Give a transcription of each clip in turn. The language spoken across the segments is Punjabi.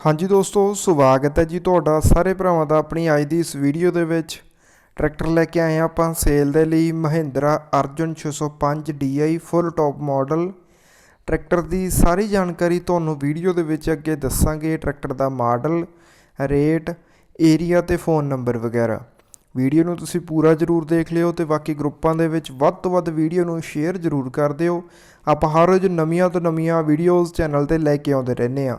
ਹਾਂਜੀ ਦੋਸਤੋ, ਸਵਾਗਤ ਹੈ ਜੀ ਤੁਹਾਡਾ ਸਾਰੇ ਭਰਾਵਾਂ ਦਾ ਆਪਣੀ ਅੱਜ ਦੀ ਇਸ ਵੀਡੀਓ ਦੇ ਵਿੱਚ। ਟਰੈਕਟਰ ਲੈ ਕੇ ਆਏ ਹਾਂ ਆਪਾਂ ਸੇਲ ਦੇ ਲਈ Mahindra Arjun 605 DI full top model. Tractor ਦੀ ਸਾਰੀ ਜਾਣਕਾਰੀ ਤੁਹਾਨੂੰ ਵੀਡੀਓ ਦੇ ਵਿੱਚ ਅੱਗੇ ਦੱਸਾਂਗੇ, ਟਰੈਕਟਰ ਦਾ ਮਾਡਲ, ਰੇਟ, ਏਰੀਆ ਤੇ ਫੋਨ ਨੰਬਰ ਵਗੈਰਾ। ਵੀਡੀਓ ਨੂੰ ਤੁਸੀਂ ਪੂਰਾ ਜ਼ਰੂਰ ਦੇਖ ਲਿਓ ਤੇ ਬਾਕੀ ਗਰੁੱਪਾਂ ਦੇ ਵਿੱਚ ਵੱਧ ਤੋਂ ਵੱਧ ਵੀਡੀਓ ਨੂੰ ਸ਼ੇਅਰ ਜ਼ਰੂਰ ਕਰ ਦਿਓ। ਆਪਾਂ ਹਰ ਰੋਜ਼ ਨਵੀਆਂ ਤੋਂ ਨਵੀਆਂ ਵੀਡੀਓਜ਼ ਚੈਨਲ ਤੇ ਲੈ ਕੇ ਆਉਂਦੇ ਰਹਿੰਦੇ ਆ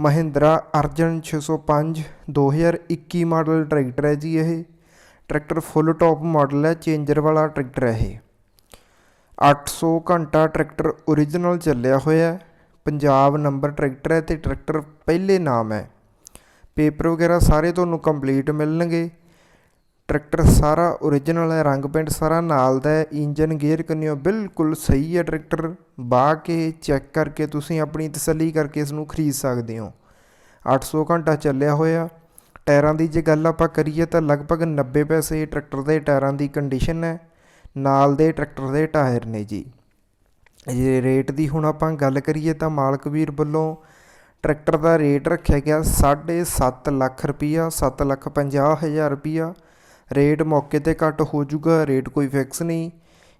ਮਹਿੰਦਰਾ ਅਰਜਨ 605 2021 ਮਾਡਲ ਟਰੈਕਟਰ ਹੈ ਜੀ ਇਹ। ਟਰੈਕਟਰ ਫੁੱਲ ਟੌਪ ਮਾਡਲ ਹੈ ਚੇਂਜਰ ਵਾਲਾ ਟਰੈਕਟਰ ਹੈ ਇਹ। 800 ਘੰਟਾ ਟਰੈਕਟਰ ਓਰੀਜਨਲ ਚੱਲਿਆ ਹੋਇਆ ਪੰਜਾਬ ਨੰਬਰ ਟਰੈਕਟਰ ਹੈ ਤੇ ਟਰੈਕਟਰ ਪਹਿਲੇ ਨਾਮ ਹੈ। ਪੇਪਰ ਵਗੈਰਾ ਸਾਰੇ ਤੁਹਾਨੂੰ ਕੰਪਲੀਟ ਮਿਲਣਗੇ। ਟਰੈਕਟਰ ਸਾਰਾ ਓਰੀਜਨਲ ਹੈ, ਰੰਗ ਪੇਂਟ ਸਾਰਾ ਨਾਲ ਦਾ ਹੈ ਇੰਜਨ ਗੇਅਰ ਕੰਨਿਓ ਬਿਲਕੁਲ ਸਹੀ ਹੈ ਟਰੈਕਟਰ। ਬਾਹ ਕੇ ਚੈੱਕ ਕਰਕੇ ਤੁਸੀਂ ਆਪਣੀ ਤਸੱਲੀ ਕਰਕੇ ਇਸ ਨੂੰ ਖਰੀਦ ਸਕਦੇ ਹੋ। 800 ਘੰਟਾ ਚੱਲਿਆ ਹੋਇਆ। ਟਾਇਰਾਂ ਦੀ ਜੇ ਗੱਲ ਆਪਾਂ ਕਰੀਏ ਤਾਂ ਲਗਭਗ 90 ਪੈਸੇ ਟਰੈਕਟਰ ਦੇ ਟਾਇਰਾਂ ਦੀ ਕੰਡੀਸ਼ਨ ਹੈ। ਨਾਲ ਦੇ ਟਰੈਕਟਰ ਦੇ ਟਾਇਰ ਨੇ ਜੀ। ਜੇ ਰੇਟ ਦੀ ਹੁਣ ਆਪਾਂ ਗੱਲ ਕਰੀਏ ਤਾਂ ਮਾਲਕ ਵੀਰ ਵੱਲੋਂ ਟਰੈਕਟਰ ਦਾ ਰੇਟ ਰੱਖਿਆ ਗਿਆ 7.5 ਲੱਖ ਰੁਪਈਆ 7 ਲੱਖ 50 ਹਜ਼ਾਰ ਰੁਪਈਆ। ਰੇਟ ਮੌਕੇ ਤੇ ਘੱਟ ਹੋ ਜਾਊਗਾ, ਰੇਟ ਕੋਈ ਫਿਕਸ ਨਹੀਂ।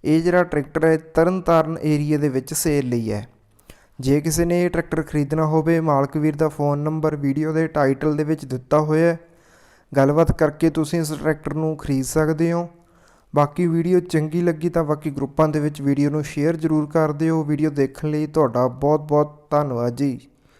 ਇਹ ਜਿਹੜਾ ਟਰੈਕਟਰ ਹੈ, ਤਰਨਤਾਰਨ ਏਰੀਆ ਦੇ ਵਿੱਚ ਸੇਲ ਲਈ ਹੈ। ਜੇ ਕਿਸੇ ਨੇ ਇਹ ਟਰੈਕਟਰ ਖਰੀਦਣਾ ਹੋਵੇ, ਮਾਲਕ ਵੀਰ ਦਾ ਫੋਨ ਨੰਬਰ ਵੀਡੀਓ ਦੇ ਟਾਈਟਲ ਦੇ ਵਿੱਚ ਦਿੱਤਾ ਹੋਇਆ ਹੈ। ਗੱਲਬਾਤ ਕਰਕੇ ਤੁਸੀਂ ਇਸ ਟਰੈਕਟਰ ਨੂੰ ਖਰੀਦ ਸਕਦੇ ਹੋ। ਬਾਕੀ ਵੀਡੀਓ ਚੰਗੀ ਲੱਗੀ ਤਾਂ ਬਾਕੀ ਗਰੁੱਪਾਂ ਦੇ ਵਿੱਚ ਵੀਡੀਓ ਨੂੰ ਸ਼ੇਅਰ ਜ਼ਰੂਰ ਕਰ ਦਿਓ। ਵੀਡੀਓ ਦੇਖਣ ਲਈ ਤੁਹਾਡਾ ਬਹੁਤ ਬਹੁਤ ਧੰਨਵਾਦ ਜੀ।